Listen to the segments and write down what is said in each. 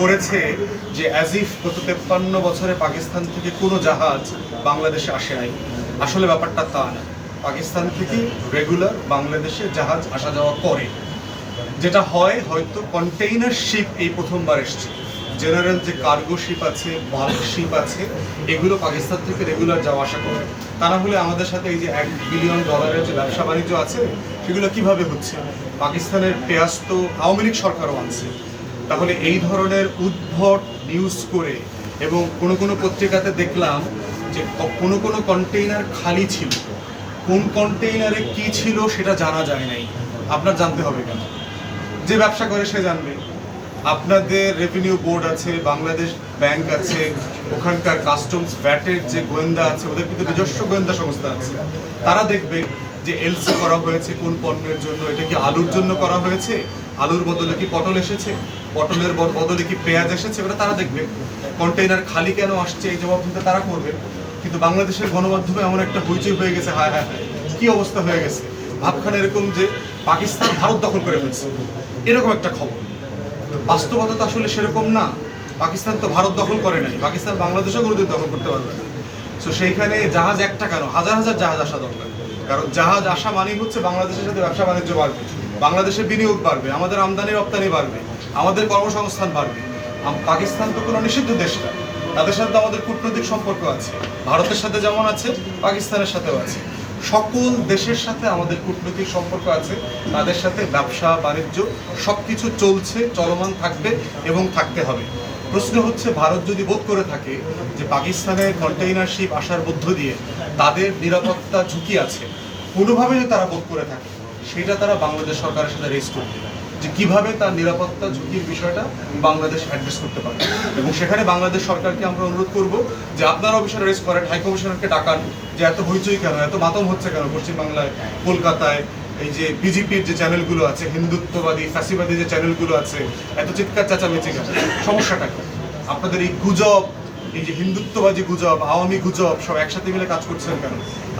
করেছে যে as if গত তেপ্পান্ন বছরে পাকিস্তান থেকে কোনো জাহাজ বাংলাদেশে আসে নাই। আসলে ব্যাপারটা তা না। পাকিস্তান থেকে রেগুলার বাংলাদেশে জাহাজ আসা যাওয়া করে। যেটা হয় হয়তো কন্টেইনার শিপ এই প্রথমবার এসছে। জেনারেল যে কার্গো শিপ আছে বাল্ক শিপ আছে, এগুলো পাকিস্তান থেকে রেগুলার যাওয়া আসা করে। তা না হলে আমাদের সাথে এই যে এক বিলিয়ন ডলারের যে ব্যবসা বাণিজ্য আছে, সেগুলো কীভাবে হচ্ছে? পাকিস্তানের পেঁয়াজ তো আওয়ামী লীগ সরকারও আনছে। তাহলে এই ধরনের উদ্ভট নিউজ করে এবং কোনো কোনো পত্রিকাতে দেখলাম যে কোনো কোনো কন্টেইনার খালি ছিল। কোন কন্টেইনারে কি ছিল সেটা জানা যায় নাই। আপনার জানতে হবে কেন? যে ব্যবসা করে সে জানবে। আপনাদের রেভিনিউ বোর্ড আছে, বাংলাদেশ ব্যাংক আছে, ওখানকার কাস্টমস ভ্যাটের যে গোয়েন্দা আছে, ওদের কিন্তু নিজস্ব গোয়েন্দা সংস্থা আছে। তারা দেখবে যে এলসি করা হয়েছে কোন পণ্যের জন্য, এটা কি আলুর জন্য করা হয়েছে? আলুর বদলে কি পটল এসেছে? পটলের বদ- বদলে কি পেঁয়াজ এসেছে? ওটা তারা দেখবে। কন্টেইনার খালি কেন আসছে? এই জবাব দিতে তারা করবে। কিন্তু বাংলাদেশের গণমাধ্যমে এমন একটা হইচই হয়ে গেছে। হায় হায় হায়। কি অবস্থা হয়ে গেছে? ভাবখান এরকম যে পাকিস্তান ভারত দখল করে ফেলছে। এরকম একটা খবর। বাস্তবতা তো আসলে সেরকম না। পাকিস্তান তো ভারত দখল করে নাই। পাকিস্তান বাংলাদেশও কোনোদিন দখল করতে পারবে না। তো সেইখানে জাহাজ একটা কেন? হাজার হাজার জাহাজ আসা দরকার। কারণ জাহাজ আসা মানেই হচ্ছে বাংলাদেশের সাথে ব্যবসা বাণিজ্য বাড়বে। বাংলাদেশের বিনিয়োগ বাড়বে, আমাদের আমদানি রপ্তানি বাড়বে, আমাদের কর্মসংস্থান বাড়বে। পাকিস্তান তো কোনো নিষিদ্ধ দেশ না। তাদের সাথে আমাদের কূটনৈতিক সম্পর্ক আছে। ভারতের সাথে যেমন আছে, পাকিস্তানের সাথেও আছে। সকল দেশের সাথে আমাদের কূটনৈতিক সম্পর্ক আছে, তাদের সাথে ব্যবসা, বাণিজ্য সব কিছু চলছে, চলমান থাকবে এবং থাকতে হবে। প্রশ্ন হচ্ছে, ভারত যদি বোধ করে থাকে যে পাকিস্তানের কন্টেইনার শিপ আসার মধ্য দিয়ে তাদের নিরাপত্তা ঝুঁকি আছে কোনোভাবে যদি তারা বোধ করে থাকে সেটা তারা বাংলাদেশ সরকারের সাথে রেজ করবে যে কীভাবে তার নিরাপত্তা ঝুঁকির বিষয়টা বাংলাদেশ অ্যাড্রেস করতে পারে এবং সেখানে বাংলাদেশ সরকারকে আমরা অনুরোধ করব যে আপনারা অফিসার রেস করেন হাই কমিশনারকে ডাকান, যে এত হইচই কেন, এত মাতম হচ্ছে কেন পশ্চিমবাংলায়, কলকাতায়, এই যে বিজেপির যে চ্যানেলগুলো আছে, হিন্দুত্ববাদী, ফ্যাসিবাদী যে চ্যানেলগুলো আছে, এত চিৎকার, চেঁচামেচি সমস্যাটা আপনাদের এই গুজব এই যে হিন্দুত্ববাদী গুজব, আওয়ামী গুজব, সব একসাথে মিলে কাজ করছেন কেন?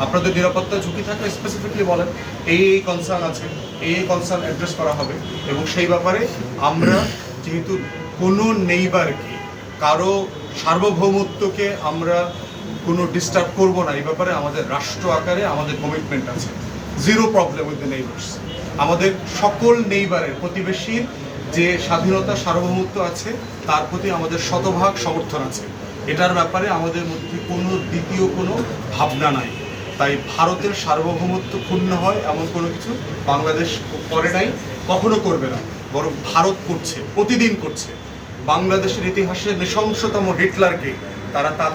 আপনাদের নিরাপত্তা ঝুঁকি থাকলে স্পেসিফিকলি বলেন, এই এই কনসার্ন আছে, এই এই কনসার্ন অ্যাড্রেস করা হবে। এবং সেই ব্যাপারে আমরা যেহেতু কোনো নেইবারকে কারও সার্বভৌমত্বকে আমরা কোনো ডিস্টার্ব করব না, এই ব্যাপারে আমাদের রাষ্ট্র আকারে আমাদের কমিটমেন্ট আছে। Zero problem with the neighbours আমাদের সকল নেইবারের প্রতিবেশীর যে স্বাধীনতা, সার্বভৌমত্ব আছে, তার প্রতি আমাদের শতভাগ সমর্থন আছে। এটার ব্যাপারে আমাদের মধ্যে কোনো দ্বিতীয় কোনো ভাবনা নাই। তাই ভারতের সার্বভৌমত্ব ক্ষুণ্ণ হয় এমন কোনো কিছু বাংলাদেশ করে নাই, কখনো করবে না। বরং ভারত করছে, প্রতিদিন করছে। বাংলাদেশের ইতিহাসে নৃশংসতম হিটলারকে তারা তাদের